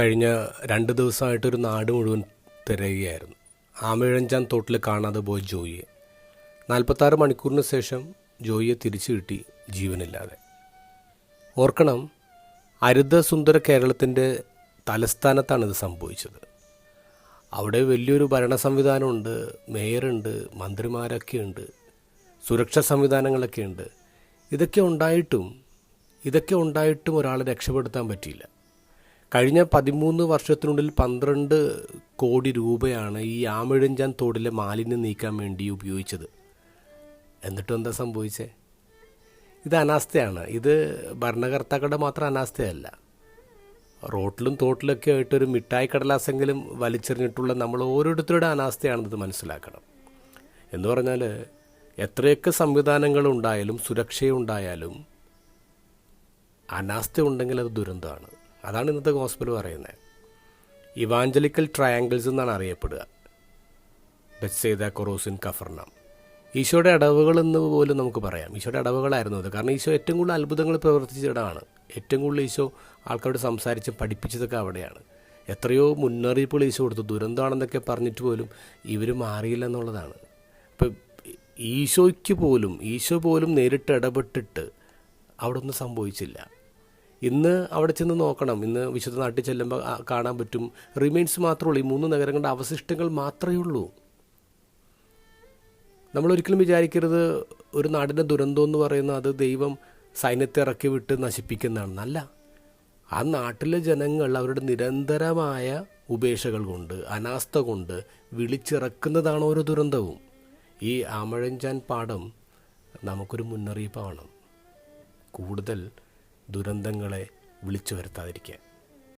കഴിഞ്ഞ രണ്ട് ദിവസമായിട്ടൊരു നാട് മുഴുവൻ തിരയുകയായിരുന്നു. ആമയിഴഞ്ചാൻ തോട്ടിൽ കാണാതെ പോയ ജോയിയെ. നാൽപ്പത്താറ് മണിക്കൂറിന് ശേഷം ജോയിയെ തിരിച്ചു കിട്ടി ജീവനില്ലാതെ. ഓർക്കണം അരുത സുന്ദര കേരളത്തിന്റെ തലസ്ഥാനത്താണ് ഇത് സംഭവിച്ചത്. അവിടെ വലിയൊരു ഭരണ സംവിധാനമുണ്ട് മേയറുണ്ട് മന്ത്രിമാരൊക്കെ ഉണ്ട് സുരക്ഷാ സംവിധാനങ്ങളൊക്കെ ഉണ്ട് ഇതൊക്കെ ഉണ്ടായിട്ടും ഇതൊക്കെ ഉണ്ടായിട്ടും ഒരാളെ രക്ഷപ്പെടുത്താൻ പറ്റിയില്ല. കഴിഞ്ഞ പതിമൂന്ന് വർഷത്തിനുള്ളിൽ പന്ത്രണ്ട് കോടി രൂപയാണ് ഈ ആമിഴഞ്ചാൻ തോടിലെ മാലിന്യം നീക്കാൻ വേണ്ടി ഉപയോഗിച്ചത്. എന്നിട്ടും എന്താ സംഭവിച്ചേ? ഇത് അനാസ്ഥയാണ്. ഇത് ഭരണകർത്താക്കളുടെ മാത്രം അനാസ്ഥയല്ല. റോട്ടിലും തോട്ടിലൊക്കെ ആയിട്ട് ഒരു മിഠായി കടലാസെങ്കിലും വലിച്ചെറിഞ്ഞിട്ടുള്ള നമ്മൾ ഓരോരുത്തരുടെ അനാസ്ഥയാണെന്നത് മനസ്സിലാക്കണം. എന്ന് പറഞ്ഞാൽ എത്രയൊക്കെ സംവിധാനങ്ങൾ ഉണ്ടായാലും സുരക്ഷയുണ്ടായാലും അനാസ്ഥ ഉണ്ടെങ്കിൽ അത് ദുരന്തമാണ്. അതാണ് ഇന്നത്തെ ഗോസ്പൽ പറയുന്നത്. ഇവാഞ്ചലിക്കൽ ട്രയാങ്കിൾസ് എന്നാണ് അറിയപ്പെടുക. ബെത്സേദ കൊറോസിൻ കഫർണം ഈശോയുടെ അടവുകൾ എന്ന് പോലും നമുക്ക് പറയാം. ഈശോയുടെ അടവുകളായിരുന്നു അത്. കാരണം ഈശോ ഏറ്റവും കൂടുതൽ അത്ഭുതങ്ങൾ പ്രവർത്തിച്ച ഇടമാണ് ഏറ്റവും കൂടുതൽ ഈശോ ആൾക്കാരോട് സംസാരിച്ച് പഠിപ്പിച്ചതൊക്കെ അവിടെയാണ്. എത്രയോ മുന്നറിയിപ്പുകൾ ഈശോ കൊടുത്തു. ദുരന്തമാണെന്നൊക്കെ പറഞ്ഞിട്ട് പോലും ഇവർ മാറിയില്ല എന്നുള്ളതാണ്. ഇപ്പം ഈശോയ്ക്ക് പോലും ഈശോ പോലും നേരിട്ട് ഇടപെട്ടിട്ട് അവിടെ ഒന്നും സംഭവിച്ചില്ല. ഇന്ന് അവിടെ ചെന്ന് നോക്കണം. ഇന്ന് വിശുദ്ധ നാട്ടിൽ ചെല്ലുമ്പോൾ കാണാൻ പറ്റും. റിമൈൻസ് മാത്രമേ ഉള്ളൂ. ഈ മൂന്ന് നഗരങ്ങളുടെ അവശിഷ്ടങ്ങൾ മാത്രമേ ഉള്ളൂ. നമ്മൾ ഒരിക്കലും വിചാരിക്കരുത് ഒരു നാടിന്റെ ദുരന്തം എന്ന് പറയുന്നത് അത് ദൈവം സൈന്യത്തെ ഇറക്കി വിട്ട് നശിപ്പിക്കുന്നതാണ്. അല്ല. ആ നാട്ടിലെ ജനങ്ങൾ അവരുടെ നിരന്തരമായ ഉപേക്ഷകൾ കൊണ്ട് അനാസ്ഥ കൊണ്ട് വിളിച്ചിറക്കുന്നതാണ് ഓരോ ദുരന്തവും. ഈ ആമഴഞ്ചാൻ പാഠം നമുക്കൊരു മുന്നറിയിപ്പാണ്. കൂടുതൽ ദുരന്തങ്ങളെ വിളിച്ചു വരുത്താതിരിക്കാൻ.